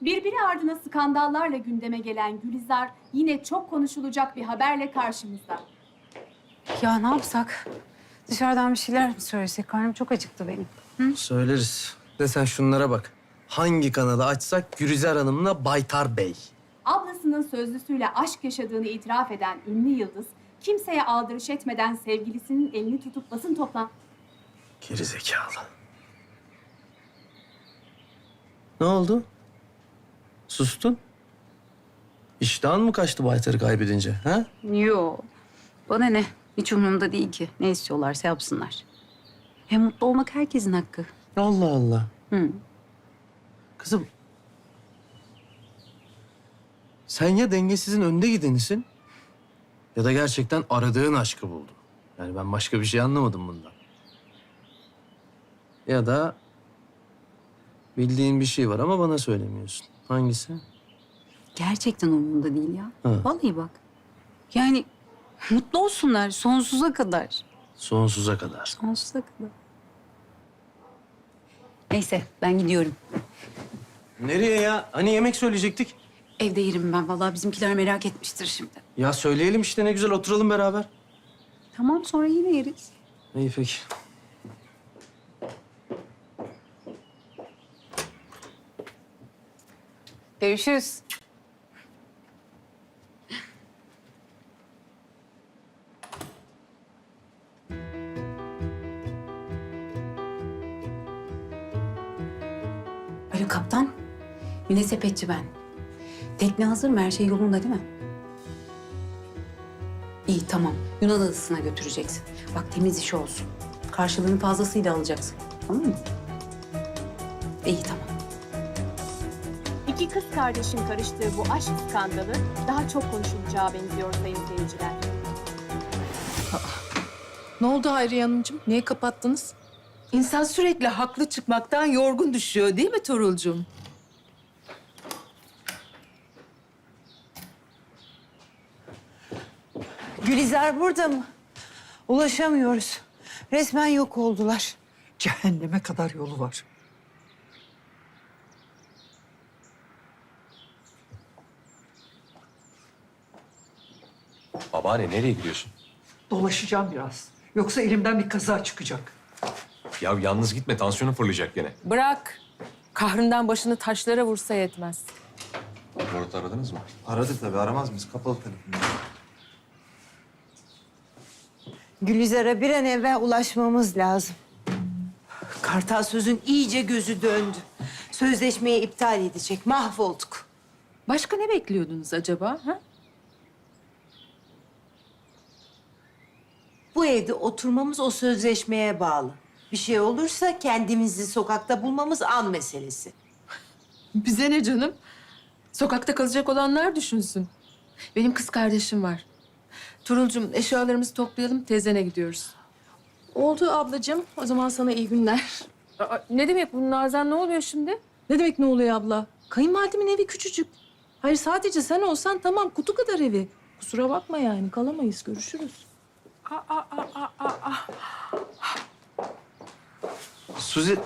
Birbiri ardına skandallarla gündeme gelen Gülizar yine çok konuşulacak bir haberle karşımızda. Ya ne yapsak? Dışarıdan bir şeyler mi söylesek? Karnım çok acıktı benim. Söyleriz. De sen şunlara bak. Hangi kanalı açsak Gülizar Hanım'la Baytar Bey. Ablasının sözlüsüyle aşk yaşadığını itiraf eden ünlü yıldız, kimseye aldırış etmeden sevgilisinin elini tutup basın toplan... Geri zekalı. Ne oldu? Sustun? İştahın mı kaçtı Baytar'ı kaybedince? Ha? Yo. Bana ne? Hiç umurumda değil ki. Ne istiyorlarsa yapsınlar. Hem mutlu olmak herkesin hakkı. Allah Allah. Hı. Kızım. Sen ya dengesizin önde gidenisin ya da gerçekten aradığın aşkı buldun. Yani ben başka bir şey anlamadım bundan. Ya da bildiğin bir şey var ama bana söylemiyorsun. Hangisi? Gerçekten umurumda değil ya. Hı. Vallahi bak. Yani mutlu olsunlar sonsuza kadar. Sonsuza kadar. Sonsuza kadar. Neyse ben gidiyorum. Nereye ya? Hani yemek söyleyecektik? Evde yerim ben. Vallahi bizimkiler merak etmiştir şimdi. Ya söyleyelim işte ne güzel oturalım beraber. Tamam sonra yine yeriz. İyi peki. Görüşürüz. Alo kaptan. Mine Sepetçi ben. Tekne hazır mı? Her şey yolunda değil mi? İyi tamam. Yunan adasına götüreceksin. Bak temiz iş olsun. Karşılığını fazlasıyla alacaksın. Tamam mı? İyi tamam. İki kız kardeşin karıştığı bu aşk skandalı daha çok konuşulacağı benziyor sayın seyirciler. Ne oldu Hayriye Hanımcığım? Niye kapattınız? İnsan sürekli haklı çıkmaktan yorgun düşüyor değil mi Torulcuğum? Gülizar burada mı? Ulaşamıyoruz. Resmen yok oldular. Cehenneme kadar yolu var. Babaanne nereye gidiyorsun? Dolaşacağım biraz. Yoksa elimden bir kaza çıkacak. Ya yalnız gitme tansiyonu fırlayacak gene. Bırak. Kahrından başını taşlara vursa yetmez. Murat'ı aradınız mı? Aradık tabii aramaz mıyız? Kapalı telefon. Gülizar'a bir an evvel ulaşmamız lazım. Kartal sözün iyice gözü döndü. Sözleşmeyi iptal edecek. Mahvolduk. Başka ne bekliyordunuz acaba? Ha? Bu evde oturmamız o sözleşmeye bağlı. Bir şey olursa kendimizi sokakta bulmamız an meselesi. Bize ne canım? Sokakta kalacak olanlar düşünsün. Benim kız kardeşim var. Turulcum eşyalarımızı toplayalım teyzene gidiyoruz. Oldu ablacığım. O zaman sana iyi günler. Aa, ne demek bu Nazan ne oluyor şimdi? Ne demek ne oluyor abla? Kayınvalidemin evi küçücük. Hayır sadece sen olsan tamam kutu kadar evi. Kusura bakma yani kalamayız görüşürüz. Suzi,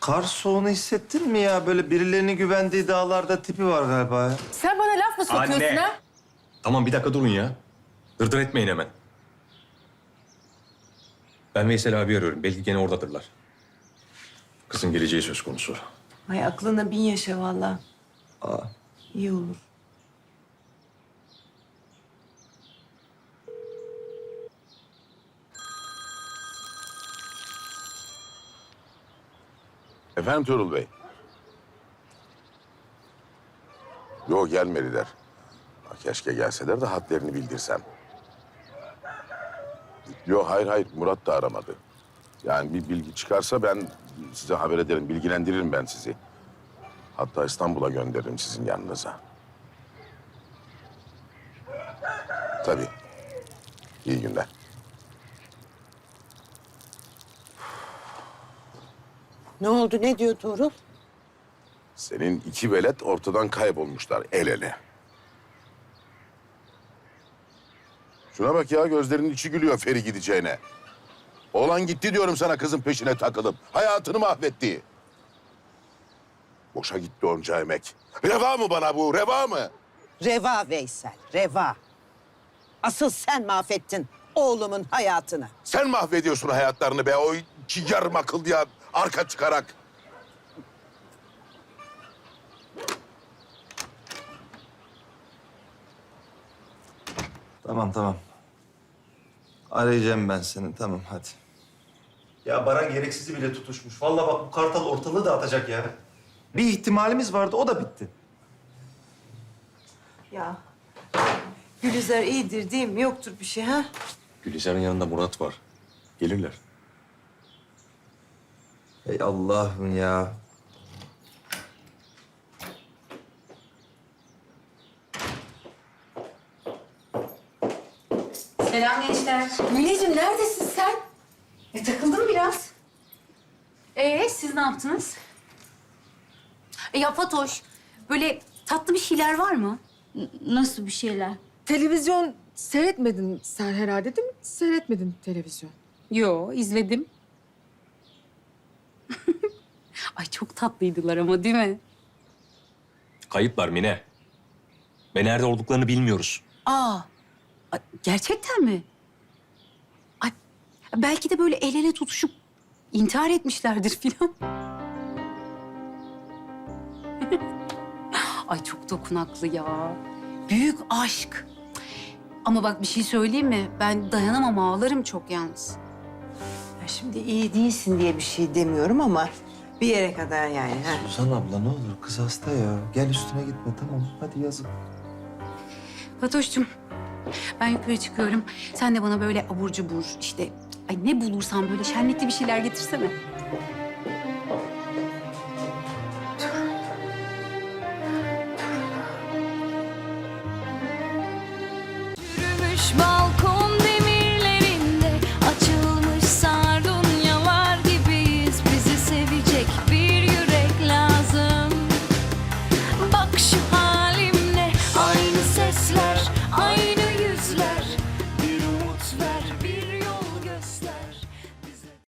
kar soğunu hissettin mi ya? Böyle birilerinin güvendiği dağlarda tipi var galiba ya. Sen bana laf mı sokuyorsun Anne! ha? Tamam bir dakika durun ya. Dırdır etmeyin hemen. Ben Veysel abi arıyorum. Belki gene oradadırlar. Kızın geleceği söz konusu. Ay aklına bin yaşa vallahi. Aa. İyi olur. Efendim Tuğrul Bey? Yok gelmediler. Keşke gelseler de hadlerini bildirsem. Yok hayır hayır Murat da aramadı. Yani bir bilgi çıkarsa ben size haber ederim, bilgilendiririm ben sizi. Hatta İstanbul'a gönderirim sizin yanınıza. Tabii. İyi günler. Ne oldu? Ne diyor Tuğrul? Senin iki velet ortadan kaybolmuşlar el ele. Şuna bak ya gözlerinin içi gülüyor Feri gideceğine. Oğlan gitti diyorum sana kızın peşine takılıp. Hayatını mahvetti. Boşa gitti onca emek. Reva mı bana bu? Reva mı? Reva Veysel, reva. Asıl sen mahvettin oğlumun hayatını. Sen mahvediyorsun hayatlarını be o iki yarım akıllıya arka çıkarak. Tamam tamam. Arayacağım ben seni. Tamam hadi. Ya Baran gereksizi bile tutuşmuş. Vallahi bak bu kartal ortalığı dağıtacak ya. Bir ihtimalimiz vardı o da bitti. Ya Gülizar iyidir değil mi? Yoktur bir şey ha? Gülizar'ın yanında Murat var. Gelirler. Ey Allah'ım ya. Selam gençler. Mineciğim neredesin sen? E, takıldım biraz. Ee siz ne yaptınız? E, ya Fatoş, böyle tatlı bir şeyler var mı? Nasıl bir şeyler? Televizyon seyretmedin sen herhalde değil mi? Seyretmedin televizyon. Yo, izledim. Ay çok tatlıydılar ama değil mi? Kayıplar Mine. Ve nerede olduklarını bilmiyoruz. Aa, ay, gerçekten mi? Ay, belki de böyle el ele tutuşup intihar etmişlerdir filan. Ay çok dokunaklı ya. Büyük aşk. Ama bak bir şey söyleyeyim mi? Ben dayanamam ağlarım çok yalnız. Şimdi iyi değilsin diye bir şey demiyorum ama bir yere kadar yani. Ha? Suzan abla ne olur kız hasta ya. Gel üstüne gitme tamam. Hadi yazık. Fatoş'cum ben yukarı çıkıyorum. Sen de bana böyle abur cubur işte ay ne bulursan böyle şenlikli bir şeyler getirsene. Yürümüş balkon